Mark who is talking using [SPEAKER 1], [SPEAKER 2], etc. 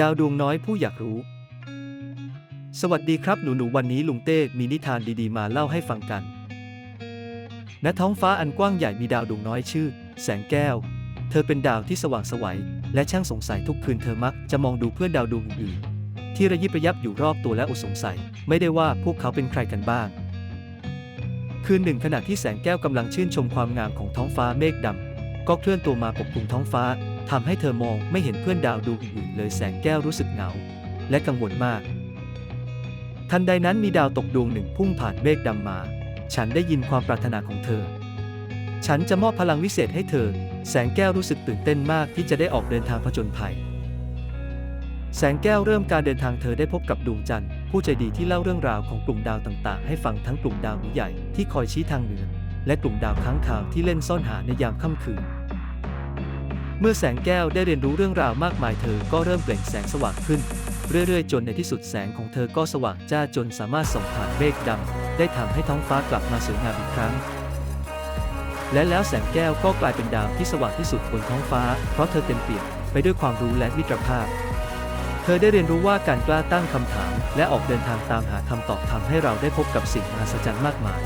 [SPEAKER 1] ดาวดวงน้อยผู้อยากรู้ สวัสดีครับหนูๆวันนี้ลุงเต้มีนิทานดีๆ มาเล่าให้ฟังกัน ณท้องฟ้าอันกว้างใหญ่มีดาวดวงน้อยชื่อ แสงแก้ว เธอเป็นดาวที่สว่างสวัย และช่างสงสัยทุกคืนเธอมักจะมองดูเพื่อนดาวดวงอื่นๆที่ระยิบระยับอยู่รอบตัวและอดสงสัย ไม่ได้ว่าพวกเขาเป็นใครกันบ้าง คืนหนึ่งขณะที่แสงแก้วกำลังชื่นชมความงามของท้องฟ้าเมฆดำ ก็เคลื่อนตัวมาปกคลุมท้องฟ้าทำให้เธอมองไม่เห็นเพื่อนดาวดวงอื่นๆเลยแสงแก้วรู้สึกเหงา และกังวลมาก ทันใดนั้นมีดาวตกดวงหนึ่งพุ่งผ่านเมฆดำมา ฉันได้ยินความปรารถนาของเธอ ฉันจะมอบพลังวิเศษให้เธอ แสงแก้วรู้สึกตื่นเต้นมากที่จะได้ออกเดินทางผจญภัย แสงแก้วเริ่มการเดินทางเธอได้พบกับดวงจันทร์ผู้ใจดีที่เล่าเรื่องราวของกลุ่มดาวต่างๆ ให้ฟังทั้งกลุ่มดาวใหญ่ที่คอยชี้ทางเหนือและกลุ่มดาวค้างคาวที่เล่นซ่อนหาในยามค่ำคืน เมื่อแสงแก้วได้เรียนรู้เรื่องราวมากมายเธอก็เริ่มเปล่งแสงสว่างขึ้น เรื่อยๆ จนในที่สุดแสงของเธอก็สว่างจ้าจนสามารถส่องผ่านเมฆดำได้ทำให้ท้องฟ้ากลับมาสวยงามอีกครั้ง และแล้วแสงแก้วก็กลายเป็นดาวที่สว่างที่สุดบนท้องฟ้า เพราะเธอเต็มเปี่ยมไปด้วยความรู้และมิตรภาพ เธอได้เรียนรู้ว่าการกล้าตั้งคำถาม และออกเดินทางตามหาคำตอบทำให้เราได้พบกับสิ่งมหัศจรรย์มากมาย